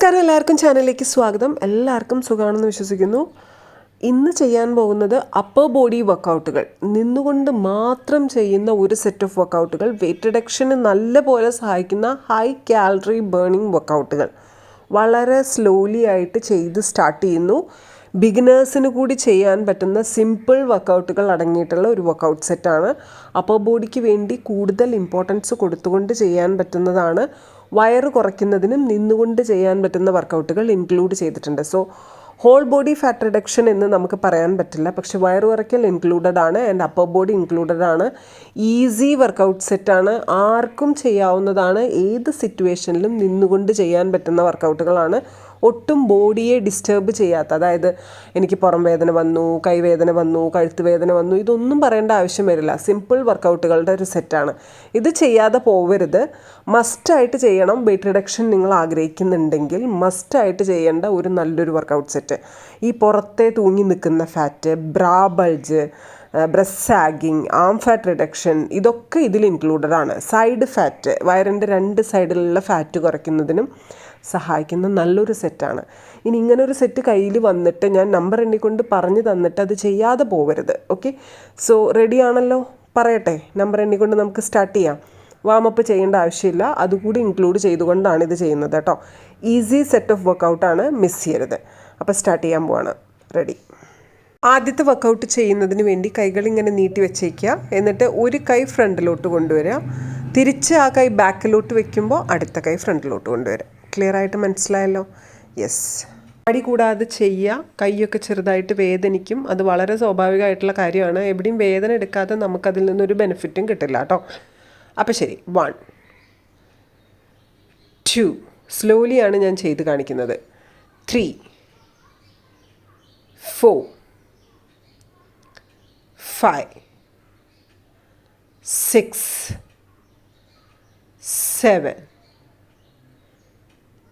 നമസ്കാരം എല്ലാവർക്കും ചാനലിലേക്ക് സ്വാഗതം. എല്ലാവർക്കും സുഖമാണെന്ന് വിശ്വസിക്കുന്നു. ഇന്ന് ചെയ്യാൻ പോകുന്നത് അപ്പർ ബോഡി വർക്കൗട്ടുകൾ നിന്നുകൊണ്ട് മാത്രം ചെയ്യുന്ന ഒരു സെറ്റ് ഓഫ് വർക്കൗട്ടുകൾ വെയിറ്റ് റിഡക്ഷന് നല്ലപോലെ സഹായിക്കുന്ന ഹൈ കാലറി ബേണിംഗ് വർക്കൗട്ടുകൾ വളരെ സ്ലോലി ആയിട്ട് ചെയ്ത് സ്റ്റാർട്ട് ചെയ്യുന്നു. ബിഗിനേഴ്സിന് കൂടി ചെയ്യാൻ പറ്റുന്ന സിമ്പിൾ വർക്കൗട്ടുകൾ അടങ്ങിയിട്ടുള്ള ഒരു വർക്കൗട്ട് സെറ്റാണ് അപ്പർ ബോഡിക്ക് വേണ്ടി കൂടുതൽ ഇമ്പോർട്ടൻസ് കൊടുത്തുകൊണ്ട് ചെയ്യാൻ പറ്റുന്നതാണ് വയറ് കുറയ്ക്കുന്നതിനും നിന്നുകൊണ്ട് ചെയ്യാൻ പറ്റുന്ന വർക്കൗട്ടുകൾ ഇൻക്ലൂഡ് ചെയ്തിട്ടുണ്ട്. So whole body fat reduction എന്ന് നമുക്ക് പറയാൻ പറ്റില്ല. പക്ഷെ വയറ് കുറയ്ക്കൽ ഇൻക്ലൂഡഡ് ആണ് ആൻഡ് അപ്പർ ബോഡി ഇൻക്ലൂഡഡ് ആണ്. ഈസി വർക്കൗട്ട് സെറ്റാണ് ആർക്കും ചെയ്യാവുന്നതാണ്. ഏത് സിറ്റുവേഷനിലും നിന്നുകൊണ്ട് ചെയ്യാൻ പറ്റുന്ന വർക്കൗട്ടുകളാണ് ഒട്ടും ബോഡിയെ ഡിസ്റ്റർബ് ചെയ്യാത്ത അതായത് എനിക്ക് പുറം വേദന വന്നു കൈവേദന വന്നു കഴുത്ത് വേദന വന്നു ഇതൊന്നും പറയേണ്ട ആവശ്യം വരില്ല. സിമ്പിൾ വർക്കൗട്ടുകളുടെ ഒരു സെറ്റാണ് ഇത് ചെയ്യാതെ പോവരുത്. മസ്റ്റായിട്ട് ചെയ്യണം. വെയിറ്റ് റിഡക്ഷൻ നിങ്ങൾ ആഗ്രഹിക്കുന്നുണ്ടെങ്കിൽ മസ്റ്റായിട്ട് ചെയ്യേണ്ട ഒരു നല്ലൊരു വർക്കൗട്ട് സെറ്റ് ഈ പുറത്തെ തൂങ്ങി നിൽക്കുന്ന fat bra bulge breast sagging arm fat reduction ഇതൊക്കെ ഇതിൽ ഇൻക്ലൂഡഡ് ആണ്. സൈഡ് ഫാറ്റ് വയറിന്റെ രണ്ട് സൈഡിലുള്ള ഫാറ്റ് കുറയ്ക്കുന്നതിനും സഹായിക്കുന്ന നല്ലൊരു സെറ്റാണ്. ഇനി ഇങ്ങനെ ഒരു സെറ്റ് കയ്യിൽ വന്നിട്ട് ഞാൻ നമ്പർ എണ്ണിക്കൊണ്ട് പറഞ്ഞു തന്നിട്ട് അത് ചെയ്യാതെ പോകരുത് ഓക്കെ സോ റെഡി ആണല്ലോ? പറയട്ടെ. നമ്പർ എണ്ണിക്കൊണ്ട് നമുക്ക് സ്റ്റാർട്ട് ചെയ്യാം. വാമപ്പ് ചെയ്യേണ്ട ആവശ്യമില്ല. അതുകൂടി ഇൻക്ലൂഡ് ചെയ്തുകൊണ്ടാണ് ഇത് ചെയ്യുന്നത് കേട്ടോ. ഈസി സെറ്റ് ഓഫ് വർക്കൗട്ടാണ് മിസ് ചെയ്യരുത്. അപ്പോൾ സ്റ്റാർട്ട് ചെയ്യാൻ പോവാണ്. റെഡി ആദ്യത്തെ വർക്കൗട്ട് ചെയ്യുന്നതിന് വേണ്ടി കൈകൾ ഇങ്ങനെ നീട്ടി വെച്ചേക്കുക. എന്നിട്ട് ഒരു കൈ ഫ്രണ്ടിലോട്ട് കൊണ്ടുവരിക. തിരിച്ച് ആ കൈ ബാക്കിലോട്ട് വെക്കുമ്പോൾ അടുത്ത കൈ ഫ്രണ്ടിലോട്ട് കൊണ്ടുവരിക. ക്ലിയർ ആയിട്ട് മനസ്സിലായല്ലോ? യെസ് അടി കൂടാതെ ചെയ്യുക കൈയൊക്കെ ചെറുതായിട്ട് വേദനിക്കും. അത് വളരെ സ്വാഭാവികമായിട്ടുള്ള കാര്യമാണ്. എവിടെയും വേദന എടുക്കാതെ നമുക്കതിൽ നിന്നൊരു ബെനിഫിറ്റും കിട്ടില്ല കേട്ടോ. അപ്പോൾ ശരി വൺ ടു സ്ലോലിയാണ് ഞാൻ ചെയ്ത് കാണിക്കുന്നത്. Three four five six seven,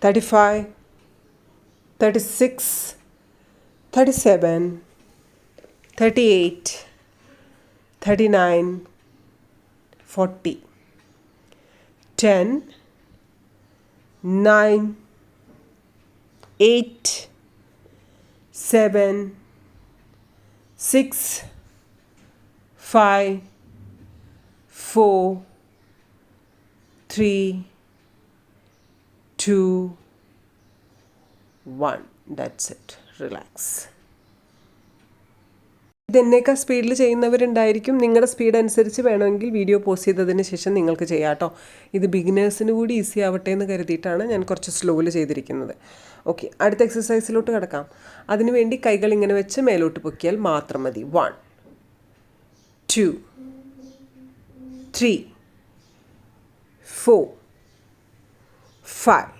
35, 36, 37, 38, 39, 40, 10, 9, 8, 7, 6, 5, 4, 3, two one that's it relax ഇതെന്നേക്കാൾ സ്പീഡിൽ ചെയ്യുന്നവരുണ്ടായിരിക്കും. നിങ്ങളുടെ സ്പീഡ് അനുസരിച്ച് വേണമെങ്കിൽ വീഡിയോ പോസ്റ്റ് ചെയ്തതിന് ശേഷം നിങ്ങൾക്ക് ചെയ്യാം കേട്ടോ ഇത് ബിഗിനേഴ്സിന് കൂടി ഈസി ആവട്ടെ എന്ന് കരുതിയിട്ടാണ് ഞാൻ കുറച്ച് സ്ലോയിൽ ചെയ്തിരിക്കുന്നത്. ഓക്കെ അടുത്ത എക്സസൈസിലോട്ട് കിടക്കാം. അതിനുവേണ്ടി കൈകൾ ഇങ്ങനെ വെച്ച് മേലോട്ട് പൊക്കിയാൽ മാത്രം മതി. One two three four five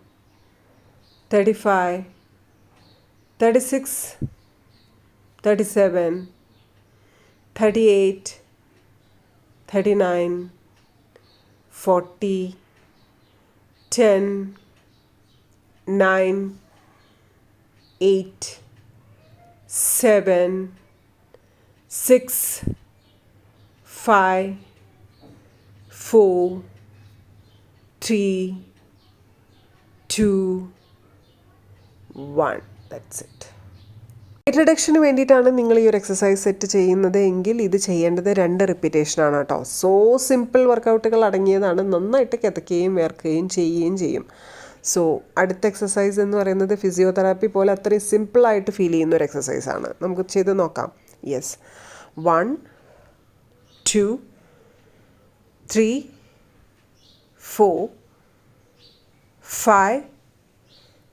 35, 36, 37, 38, 39, 40, 10, 9, 8, 7, 6, 5, 4, 3, 2, 1. That's it weight റിഡക്ഷന് വേണ്ടിയിട്ടാണ് നിങ്ങൾ ഈ ഒരു എക്സസൈസ് സെറ്റ് ചെയ്യുന്നത് എങ്കിൽ ഇത് ചെയ്യേണ്ടത് രണ്ട് റിപ്പീറ്റേഷൻ റിപ്പീറ്റേഷനാണ് കേട്ടോ. സോ സിമ്പിൾ വർക്കൗട്ടുകൾ അടങ്ങിയതാണ്. നന്നായിട്ട് കിതക്കുകയും വേർക്കുകയും ചെയ്യുകയും ചെയ്യും. സോ അടുത്ത എക്സസൈസ് എന്ന് പറയുന്നത് ഫിസിയോതെറാപ്പി പോലെ അത്രയും സിമ്പിളായിട്ട് ഫീൽ ചെയ്യുന്ന ഒരു എക്സസൈസാണ് നമുക്ക് ചെയ്ത് നോക്കാം. Yes one two three four five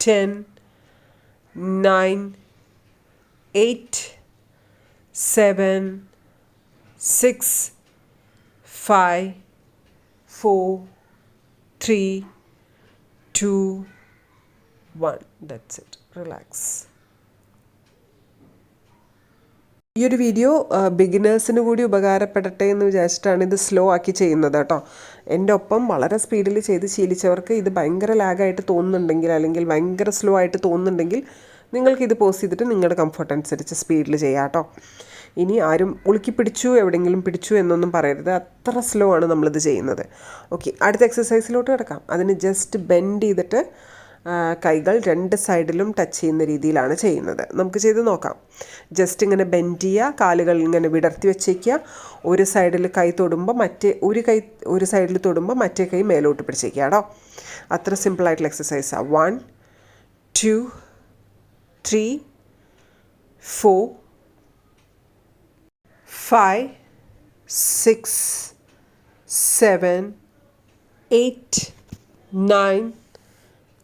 10, 9, 8, seven, six, five, four, three, two, one. That's it. Relax. ഈ ഒരു വീഡിയോ ബിഗിനേഴ്സിന് കൂടി ഉപകാരപ്പെടട്ടെ എന്ന് വിചാരിച്ചിട്ടാണ് ഇത് സ്ലോ ആക്കി ചെയ്യുന്നത് കേട്ടോ എന്റെ ഒപ്പം വളരെ സ്പീഡിൽ ചെയ്ത് ശീലിച്ചവർക്ക് ഇത് ഭയങ്കര ലാഗായിട്ട് തോന്നുന്നുണ്ടെങ്കിൽ അല്ലെങ്കിൽ ഭയങ്കര സ്ലോ ആയിട്ട് തോന്നുന്നുണ്ടെങ്കിൽ നിങ്ങൾക്ക് ഇത് പോസ്റ്റ് ചെയ്തിട്ട് നിങ്ങളുടെ കംഫർട്ട് അനുസരിച്ച് സ്പീഡിൽ ചെയ്യാം കേട്ടോ. ഇനി ആരും ഉളുക്കി പിടിച്ചു എവിടെയെങ്കിലും പിടിച്ചു എന്നൊന്നും പറയരുത്. അത്ര സ്ലോ ആണ് നമ്മളിത് ചെയ്യുന്നത്. ഓക്കെ അടുത്ത എക്സസൈസിലോട്ട് കിടക്കാം. അതിന് ജസ്റ്റ് ബെൻഡ് ചെയ്തിട്ട് കൈകൾ രണ്ട് സൈഡിലും ടച്ച് ചെയ്യുന്ന രീതിയിലാണ് ചെയ്യുന്നത്. നമുക്ക് ചെയ്ത് നോക്കാം. ജസ്റ്റ് ഇങ്ങനെ ബെൻഡ് ചെയ്യുക കാലുകൾ ഇങ്ങനെ വിടർത്തി വെച്ചേക്കുക. ഒരു സൈഡിൽ കൈ തൊടുമ്പോൾ മറ്റേ ഒരു കൈ ഒരു സൈഡിൽ തൊടുമ്പോൾ മറ്റേ കൈ മേലോട്ട് പിടിച്ചേക്കുക കേട്ടോ. അത്ര സിമ്പിളായിട്ടുള്ള എക്സസൈസാണ് one two three four five six seven eight nine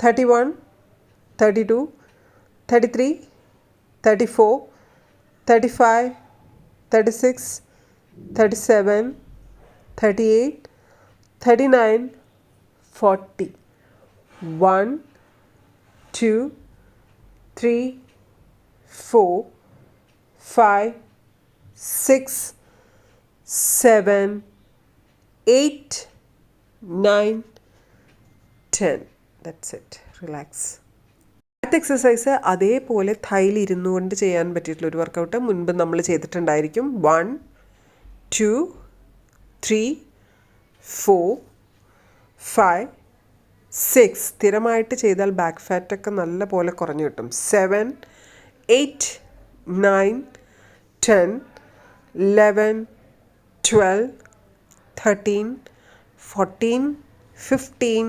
thirty one, thirty two, thirty three, thirty four, thirty five, thirty six, thirty seven, thirty eight, thirty nine, forty. One, two, three, four, five, six, seven, eight, nine, ten. That's it relax അടുത്ത exercise അതേപോലെ തൈൽ ഇരുന്നു കൊണ്ട് ചെയ്യാൻ പറ്റിയിട്ടുള്ള ഒരു workout മുൻപ് നമ്മൾ ചെയ്തിട്ടുണ്ടായിരിക്കും. One two three four five six സ്ഥിരമായിട്ട് ചെയ്താൽ ബാക്ക് ഫാറ്റൊക്കെ നല്ല പോലെ കുറഞ്ഞു കിട്ടും. Seven eight nine ten eleven twelve thirteen fourteen 15,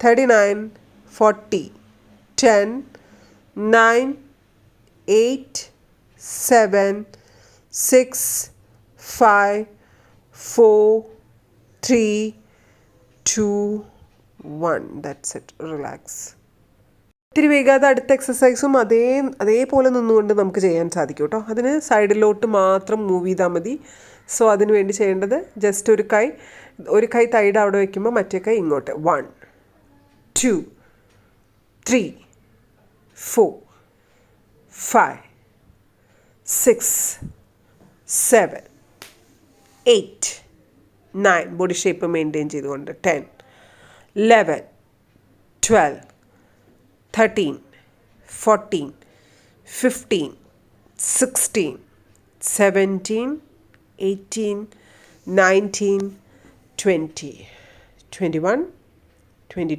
39, 40, 10, 9, 8, 7, 6, 5, 4, 3, 2, 1. That's it. Relax. ഇത്തിരി വേഗാതെ അടുത്ത എക്സസൈസും അതേ അതേപോലെ നിന്നുകൊണ്ട് നമുക്ക് ചെയ്യാൻ സാധിക്കും കേട്ടോ അതിന് സൈഡിലോട്ട് മാത്രം മൂവ് ചെയ്താൽ മതി സോ അതിന് വേണ്ടി ചെയ്യേണ്ടത് ജസ്റ്റ് ഒരു കൈ ഒരു കൈ തൈഡ് അവിടെ വയ്ക്കുമ്പോൾ മറ്റേ കൈ ഇങ്ങോട്ട് one two three four five six seven eight nine body shape maintain ചെയ്തുകൊണ്ട് ten eleven twelve thirteen fourteen fifteen sixteen seventeen eighteen nineteen twenty twenty one twenty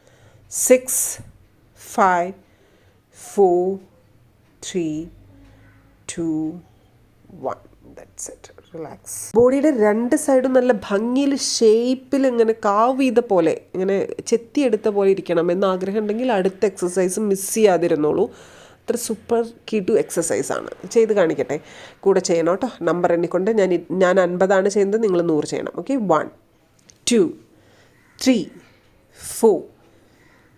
6, 5, 4, 3, 2, 1. That's it. Relax ബോഡിയുടെ രണ്ട് സൈഡും നല്ല ഭംഗിയിൽ ഷേപ്പിൽ ഇങ്ങനെ കാവ് ചെയ്ത പോലെ ഇങ്ങനെ ചെത്തിയെടുത്ത പോലെ ഇരിക്കണം എന്ന് ആഗ്രഹം ഉണ്ടെങ്കിൽ അടുത്ത എക്സസൈസ് മിസ് ചെയ്യാതിരുന്നോളൂ. അത്ര സൂപ്പർ ടു എക്സസൈസ് ആണ്. ചെയ്ത് കാണിക്കട്ടെ. കൂടെ ചെയ്യണം കേട്ടോ. നമ്പർ എണ്ണിക്കൊണ്ട് ഞാൻ ഞാൻ അൻപതാണ് ചെയ്യുന്നത്. നിങ്ങൾ നൂറ് ചെയ്യണം. Okay one two three four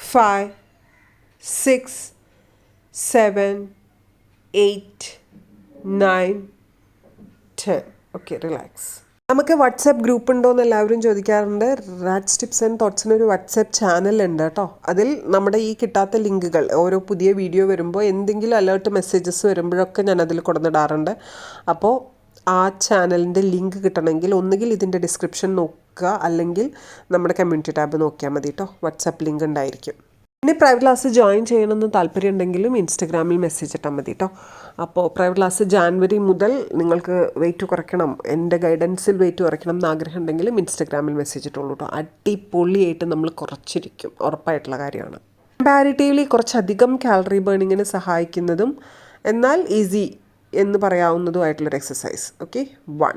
5, 6, 7, 8, 9, ten okay relax നമുക്ക് വാട്സാപ്പ് ഗ്രൂപ്പ് ഉണ്ടോ എന്ന് എല്ലാവരും ചോദിക്കാറുണ്ട്. റാറ്റ്സ് ടിപ്സ് ആൻഡ് തോട്ട്സിന് ഒരു വാട്സാപ്പ് ചാനൽ ഉണ്ട് കേട്ടോ അതിൽ നമ്മുടെ ഈ കിട്ടാത്ത ലിങ്കുകൾ ഓരോ പുതിയ വീഡിയോ വരുമ്പോൾ എന്തെങ്കിലും അലേർട്ട് മെസ്സേജസ് വരുമ്പോഴൊക്കെ ഞാൻ അതിൽ കൊടുന്നിടാറുണ്ട് അപ്പോൾ ആ ചാനലിന്റെ ലിങ്ക് കിട്ടണമെങ്കിൽ ഒന്നുകിൽ ഇതിന്റെ ഡിസ്ക്രിപ്ഷൻ നോക്കുക അല്ലെങ്കിൽ നമ്മുടെ കമ്മ്യൂണിറ്റി ടാബ് നോക്കിയാൽ മതി കേട്ടോ വാട്സാപ്പ് ലിങ്ക് ഉണ്ടായിരിക്കും. പിന്നെ പ്രൈവറ്റ് ക്ലാസ് ജോയിൻ ചെയ്യണമെന്ന് താല്പര്യം ഉണ്ടെങ്കിലും ഇൻസ്റ്റഗ്രാമിൽ മെസ്സേജ് ഇട്ടാൽ മതി കേട്ടോ അപ്പോൾ പ്രൈവറ്റ് ക്ലാസ് ജാൻവരി മുതൽ നിങ്ങൾക്ക് വെയിറ്റ് കുറയ്ക്കണം. എന്റെ ഗൈഡൻസിൽ വെയിറ്റ് കുറയ്ക്കണം എന്ന് ആഗ്രഹം ഉണ്ടെങ്കിലും ഇൻസ്റ്റഗ്രാമിൽ മെസ്സേജ് ഇട്ടുള്ളൂ കേട്ടോ അടിപൊളിയായിട്ട് നമ്മൾ കുറച്ചിരിക്കും. ഉറപ്പായിട്ടുള്ള കാര്യമാണ്. കമ്പാരിറ്റീവ്ലി കുറച്ചധികം കാലറി ബേണിങ്ങിന് സഹായിക്കുന്നതും എന്നാൽ ഈസി എന്ന് പറയാവുന്നതുമായിട്ടുള്ളൊരു exercise okay one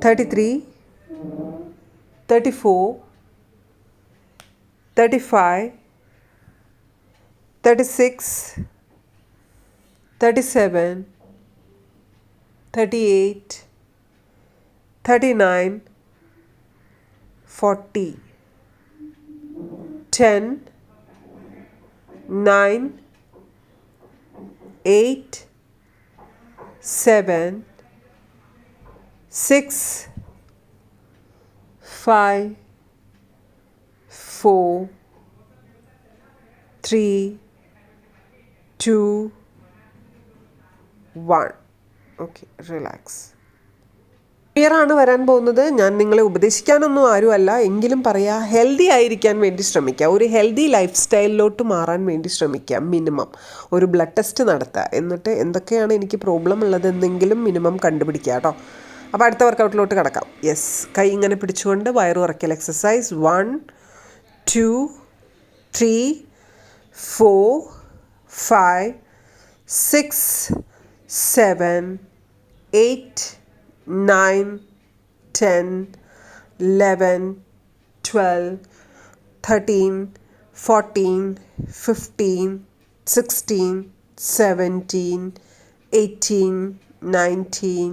33 34 35 36 37 38 39 40 10 9 8 7 six, five, four, three, two, one. Okay, relax ആണ് വരാൻ പോകുന്നത്. ഞാൻ നിങ്ങളെ ഉപദേശിക്കാനൊന്നും ആരുമല്ല. എങ്കിലും പറയാ ഹെൽത്തി ആയിരിക്കാൻ വേണ്ടി ശ്രമിക്കുക ഒരു ഹെൽത്തി ലൈഫ് സ്റ്റൈലിലോട്ട് മാറാൻ വേണ്ടി ശ്രമിക്കുക മിനിമം ഒരു ബ്ലഡ് ടെസ്റ്റ് നടത്തുക. എന്നിട്ട് എന്തൊക്കെയാണ് എനിക്ക് പ്രോബ്ലം ഉള്ളതെന്നെങ്കിലും മിനിമം കണ്ടുപിടിക്കുക കേട്ടോ. അപ്പോൾ അടുത്ത വർക്കൗട്ടിലോട്ട് കിടക്കാം. യെസ് കൈ ഇങ്ങനെ പിടിച്ചുകൊണ്ട് വയറ് ഉറക്കൽ exercise one two three four five six seven eight nine ten eleven twelve thirteen fourteen fifteen sixteen seventeen eighteen nineteen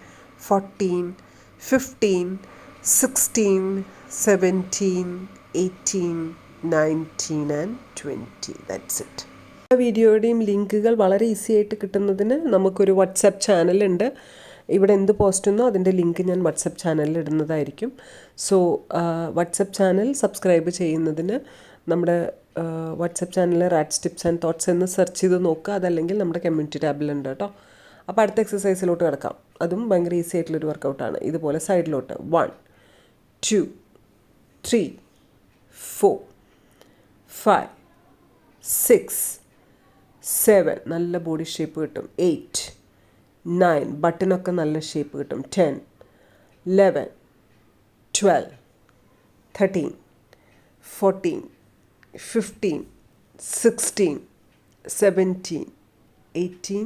fourteen, fifteen, sixteen, seventeen, eighteen, nineteen, and twenty. That's it. വീഡിയോയുടെയും ലിങ്കുകൾ വളരെ easy ആയിട്ട് കിട്ടുന്നതിന് നമുക്കൊരു WhatsApp ചാനലുണ്ട് ഇവിടെ എന്ത് പോസ്റ്റുന്നോ അതിന്റെ ലിങ്ക് ഞാൻ വാട്സപ്പ് ചാനലിൽ ഇടുന്നതായിരിക്കും സോ വാട്സപ്പ് ചാനൽ സബ്സ്ക്രൈബ് ചെയ്യുന്നതിന് നമ്മുടെ വാട്സപ്പ് ചാനലിൽ റാറ്റ്സ് ടിപ്സ് ആൻഡ് തോട്ട്സ് എന്ന് സെർച്ച് ചെയ്ത് നോക്കുക അതല്ലെങ്കിൽ നമ്മുടെ കമ്മ്യൂണിറ്റി ടാബിലുണ്ട് കേട്ടോ അപ്പോൾ അടുത്ത എക്സസൈസിലോട്ട് കിടക്കാം. അതും ഭയങ്കര ഈസി ആയിട്ടുള്ളൊരു വർക്കൗട്ടാണ് ഇതുപോലെ സൈഡിലോട്ട് one two three four five six seven നല്ല ബോഡി ഷേപ്പ് കിട്ടും. എയ്റ്റ് നയൻ ബട്ടനൊക്കെ നല്ല ഷേപ്പ് കിട്ടും. Ten eleven twelve thirteen fourteen fifteen sixteen seventeen eighteen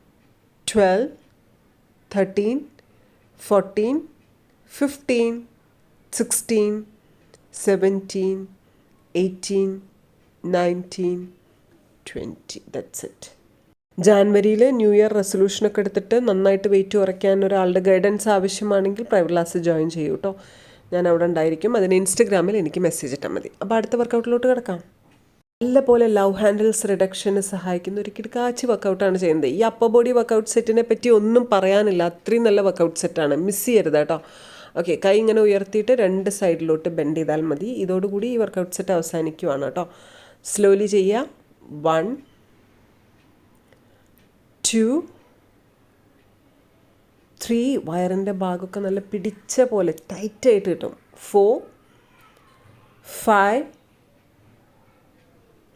twelve thirteen fourteen fifteen sixteen seventeen eighteen nineteen twenty that's it ജാൻവരിയിൽ new year റെസൊല്യൂഷനൊക്കെ എടുത്തിട്ട് നന്നായിട്ട് wait കുറയ്ക്കാൻ ഒരാളുടെ ഗൈഡൻസ് ആവശ്യമാണെങ്കിൽ പ്രൈവറ്റ് ക്ലാസ് ജോയിൻ ചെയ്യൂ കേട്ടോ ഞാൻ അവിടെ ഉണ്ടായിരിക്കും. അതിന് ഇൻസ്റ്റഗ്രാമിൽ എനിക്ക് മെസ്സേജ് ഇട്ടാൽ മതി. അപ്പോൾ അടുത്ത വർക്കൗട്ടിലോട്ട് കിടക്കാം. നല്ലപോലെ ലവ് ഹാൻഡിൽസ് റിഡക്ഷന് സഹായിക്കുന്ന ഒരു കിടക്കാച്ചി വർക്കൗട്ടാണ് ചെയ്യുന്നത്. ഈ അപ്പർ ബോഡി വർക്കൗട്ട് സെറ്റിനെ പറ്റി ഒന്നും പറയാനില്ല. അത്രയും നല്ല വർക്കൗട്ട് സെറ്റാണ് മിസ് ചെയ്യരുത് കേട്ടോ. ഓക്കെ കൈ ഇങ്ങനെ ഉയർത്തിയിട്ട് രണ്ട് സൈഡിലോട്ട് ബെൻഡ് ചെയ്താൽ മതി. ഇതോടുകൂടി ഈ വർക്കൗട്ട് സെറ്റ് അവസാനിക്കുവാണ് കേട്ടോ. സ്ലോലി ചെയ്യുക. വൺ ടു ത്രീ വയറിന്റെ ഭാഗമൊക്കെ നല്ല പിടിച്ച പോലെ ടൈറ്റായിട്ട് കിട്ടും. Four five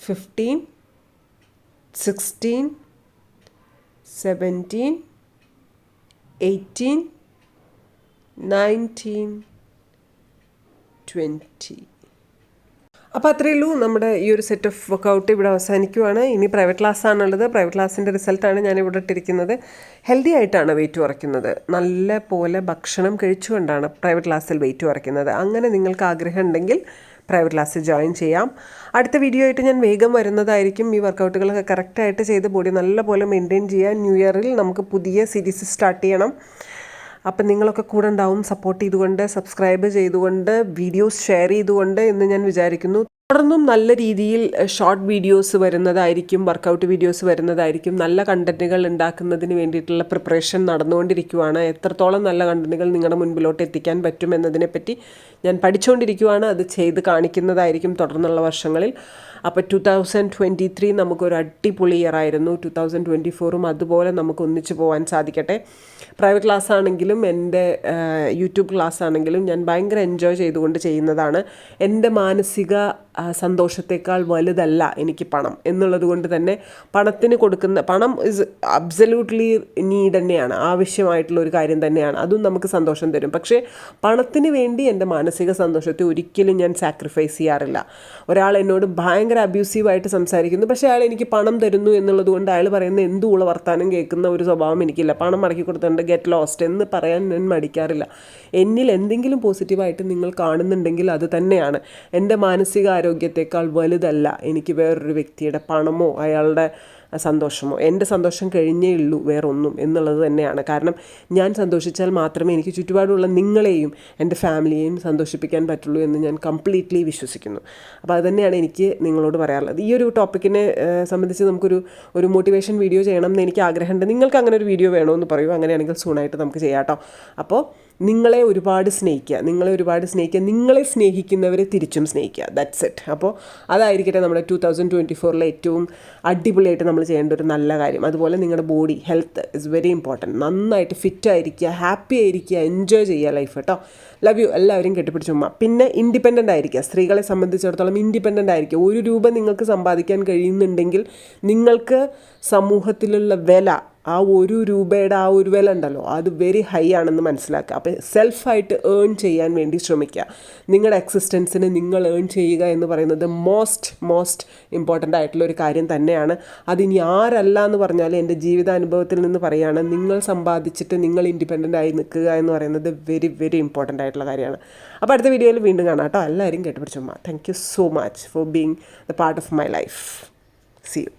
15 16 17 18 19 20 അപ്പോൾ അത്രയേ ഉള്ളൂ നമ്മുടെ ഈ ഒരു സെറ്റ് ഓഫ് വർക്കൗട്ട് ഇവിടെ അവസാനിക്കുവാണ്. ഇനി പ്രൈവറ്റ് ക്ലാസ് ആണുള്ളത്. പ്രൈവറ്റ് ക്ലാസ്സിന്റെ റിസൾട്ടാണ് ഞാൻ ഇവിടെ ഇട്ടിരിക്കുന്നത്. ഹെൽത്തി ആയിട്ടാണ് വെയിറ്റ് കുറയ്ക്കുന്നത്. നല്ല പോലെ ഭക്ഷണം കഴിച്ചുകൊണ്ടാണ് പ്രൈവറ്റ് ക്ലാസ്സിൽ വെയിറ്റ് കുറയ്ക്കുന്നത്. അങ്ങനെ നിങ്ങൾക്ക് ആഗ്രഹം ഉണ്ടെങ്കിൽ പ്രൈവറ്റ് ക്ലാസ്സിൽ ജോയിൻ ചെയ്യാം. അടുത്ത വീഡിയോ ആയിട്ട് ഞാൻ വേഗം വരുന്നതായിരിക്കും. ഈ വർക്കൗട്ടുകളൊക്കെ കറക്റ്റായിട്ട് ചെയ്ത് ബോഡി നല്ലപോലെ മെയിന്റെയിൻ ചെയ്യുക. ന്യൂ ഇയറിൽ നമുക്ക് പുതിയ സീരീസ് സ്റ്റാർട്ട് ചെയ്യണം. അപ്പം നിങ്ങളൊക്കെ കൂടെ ഉണ്ടാവും. സപ്പോർട്ട് ചെയ്തുകൊണ്ട് സബ്സ്ക്രൈബ് ചെയ്തുകൊണ്ട് വീഡിയോസ് ഷെയർ ചെയ്തുകൊണ്ട് എന്ന് ഞാൻ വിചാരിക്കുന്നു. തുടർന്നും നല്ല രീതിയിൽ ഷോർട്ട് വീഡിയോസ് വരുന്നതായിരിക്കും വർക്കൗട്ട് വീഡിയോസ് വരുന്നതായിരിക്കും നല്ല കണ്ടന്റുകൾ ഉണ്ടാക്കുന്നതിന് വേണ്ടിയിട്ടുള്ള പ്രിപ്പറേഷൻ നടന്നുകൊണ്ടിരിക്കുവാണ്. എത്രത്തോളം നല്ല കണ്ടന്റുകൾ നിങ്ങളുടെ മുൻപിലോട്ട് എത്തിക്കാൻ പറ്റും എന്നതിനെപ്പറ്റി ഞാൻ പഠിച്ചുകൊണ്ടിരിക്കുവാണ് അത് ചെയ്ത് കാണിക്കുന്നതായിരിക്കും തുടർന്നുള്ള വർഷങ്ങളിൽ. അപ്പോൾ ടു തൗസൻഡ് ട്വന്റി ത്രീ നമുക്കൊരു അടിപൊളി ഇയർ ആയിരുന്നു. ടു തൗസൻഡ് ട്വന്റി ഫോറും അതുപോലെ നമുക്ക് ഒന്നിച്ചു പോകാൻ സാധിക്കട്ടെ. പ്രൈവറ്റ് ക്ലാസ് ആണെങ്കിലും എന്റെ യൂട്യൂബ് ക്ലാസ് ആണെങ്കിലും ഞാൻ ഭയങ്കര എൻജോയ് ചെയ്തുകൊണ്ട് ചെയ്യുന്നതാണ്. എന്റെ മാനസിക സന്തോഷത്തേക്കാൾ വലുതല്ല എനിക്ക് പണം എന്നുള്ളത് കൊണ്ട് തന്നെ പണത്തിന് കൊടുക്കുന്ന പണം ഇസ് അബ്സല്യൂട്ട്ലി നീഡ് തന്നെയാണ് ആവശ്യമായിട്ടുള്ള ഒരു കാര്യം തന്നെയാണ്. അതും നമുക്ക് സന്തോഷം തരും. പക്ഷേ പണത്തിന് വേണ്ടി എന്റെ മാനസിക സന്തോഷത്തെ ഒരിക്കലും ഞാൻ സാക്രിഫൈസ് ചെയ്യാറില്ല. ഒരാൾ എന്നോട് ഭയങ്കര അബ്യൂസീവായിട്ട് സംസാരിക്കുന്നു. പക്ഷേ അയാൾ എനിക്ക് പണം തരുന്നു എന്നുള്ളത് കൊണ്ട് അയാൾ പറയുന്ന എന്തുള്ള വർത്താനം കേൾക്കുന്ന ഒരു സ്വഭാവം എനിക്കില്ല. പണം മടക്കി കൊടുത്തിട്ടുണ്ട് ഗെറ്റ് ലോസ്റ്റ് എന്ന് പറയാൻ ഞാൻ മടിക്കാറില്ല. എന്നിൽ എന്തെങ്കിലും പോസിറ്റീവായിട്ട് നിങ്ങൾ കാണുന്നുണ്ടെങ്കിൽ അത് തന്നെയാണ്. എന്റെ മാനസിക ആരോഗ്യത്തെക്കാൾ വലുതല്ല എനിക്ക് വേറൊരു വ്യക്തിയുടെ പണമോ അയാളുടെ സന്തോഷമോ. എന്റെ സന്തോഷം കഴിഞ്ഞേ ഉള്ളൂ വേറൊന്നും എന്നുള്ളത് തന്നെയാണ്. കാരണം ഞാൻ സന്തോഷിച്ചാൽ മാത്രമേ എനിക്ക് ചുറ്റുപാടുള്ള നിങ്ങളെയും എന്റെ ഫാമിലിയെയും സന്തോഷിപ്പിക്കാൻ പറ്റുള്ളൂ എന്ന് ഞാൻ കംപ്ലീറ്റ്ലി വിശ്വസിക്കുന്നു. അപ്പോൾ അത് തന്നെയാണ് എനിക്ക് നിങ്ങളോട് പറയാനുള്ളത്. ഈ ഒരു ടോപ്പിക്കിനെ സംബന്ധിച്ച് നമുക്കൊരു ഒരു മോട്ടിവേഷൻ വീഡിയോ ചെയ്യണം എന്ന് എനിക്ക് ആഗ്രഹമുണ്ട്. നിങ്ങൾക്ക് അങ്ങനെ ഒരു വീഡിയോ വേണമെന്ന് പറയൂ. അങ്ങനെയാണെങ്കിൽ സൂണായിട്ട് നമുക്ക് ചെയ്യാം കേട്ടോ. അപ്പോൾ നിങ്ങളെ ഒരുപാട് സ്നേഹിക്കുക നിങ്ങളെ ഒരുപാട് സ്നേഹിക്കുക നിങ്ങളെ സ്നേഹിക്കുന്നവരെ തിരിച്ചും സ്നേഹിക്കുക. ദാറ്റ്സ് ഇറ്റ് അപ്പോൾ അതായിരിക്കട്ടെ നമ്മുടെ ടു തൗസൻഡ് ട്വന്റി ഫോറിലെ ഏറ്റവും അടിപൊളിയായിട്ട് നമ്മൾ ചെയ്യേണ്ട ഒരു നല്ല കാര്യം. അതുപോലെ നിങ്ങളുടെ body health is very important നന്നായിട്ട് ഫിറ്റ് ആയിരിക്കുക ഹാപ്പി ആയിരിക്കുക എൻജോയ് ചെയ്യുക ലൈഫ് കേട്ടോ ലവ് യു എല്ലാവരും കെട്ടിപ്പിടിച്ചുമ്മ പിന്നെ ഇൻഡിപെൻഡന്റ് ആയിരിക്കുക. സ്ത്രീകളെ സംബന്ധിച്ചിടത്തോളം ഇൻഡിപെൻഡന്റ് ആയിരിക്കുക. ഒരു രൂപ നിങ്ങൾക്ക് സമ്പാദിക്കാൻ കഴിയുന്നുണ്ടെങ്കിൽ നിങ്ങൾക്ക് സമൂഹത്തിലുള്ള വില ആ ഒരു രൂപയുടെ ആ ഒരു വില ഉണ്ടല്ലോ അത് വെരി ഹൈ ആണെന്ന് മനസ്സിലാക്കുക. അപ്പോൾ സെൽഫായിട്ട് ഏൺ ചെയ്യാൻ വേണ്ടി ശ്രമിക്കുക. നിങ്ങളുടെ എക്സിസ്റ്റൻസിന് നിങ്ങൾ ഏൺ ചെയ്യുക എന്ന് പറയുന്നത് മോസ്റ്റ് മോസ്റ്റ് ഇമ്പോർട്ടന്റ് ആയിട്ടുള്ള ഒരു കാര്യം തന്നെയാണ്. അതിനി ആരല്ല എന്ന് പറഞ്ഞാൽ എന്റെ ജീവിതാനുഭവത്തിൽ നിന്ന് പറയുകയാണ് നിങ്ങൾ സമ്പാദിച്ചിട്ട് നിങ്ങൾ ഇൻഡിപെൻഡന്റ് ആയി നിൽക്കുക എന്ന് പറയുന്നത് വെരി വെരി ഇമ്പോർട്ടന്റ് ആയിട്ടുള്ള കാര്യമാണ്. അപ്പോൾ അടുത്ത വീഡിയോയിൽ വീണ്ടും കാണാം കേട്ടോ. എല്ലാവരും കേട്ടുപിടിച്ചുമ്മ thank you so much for being the part of my life see you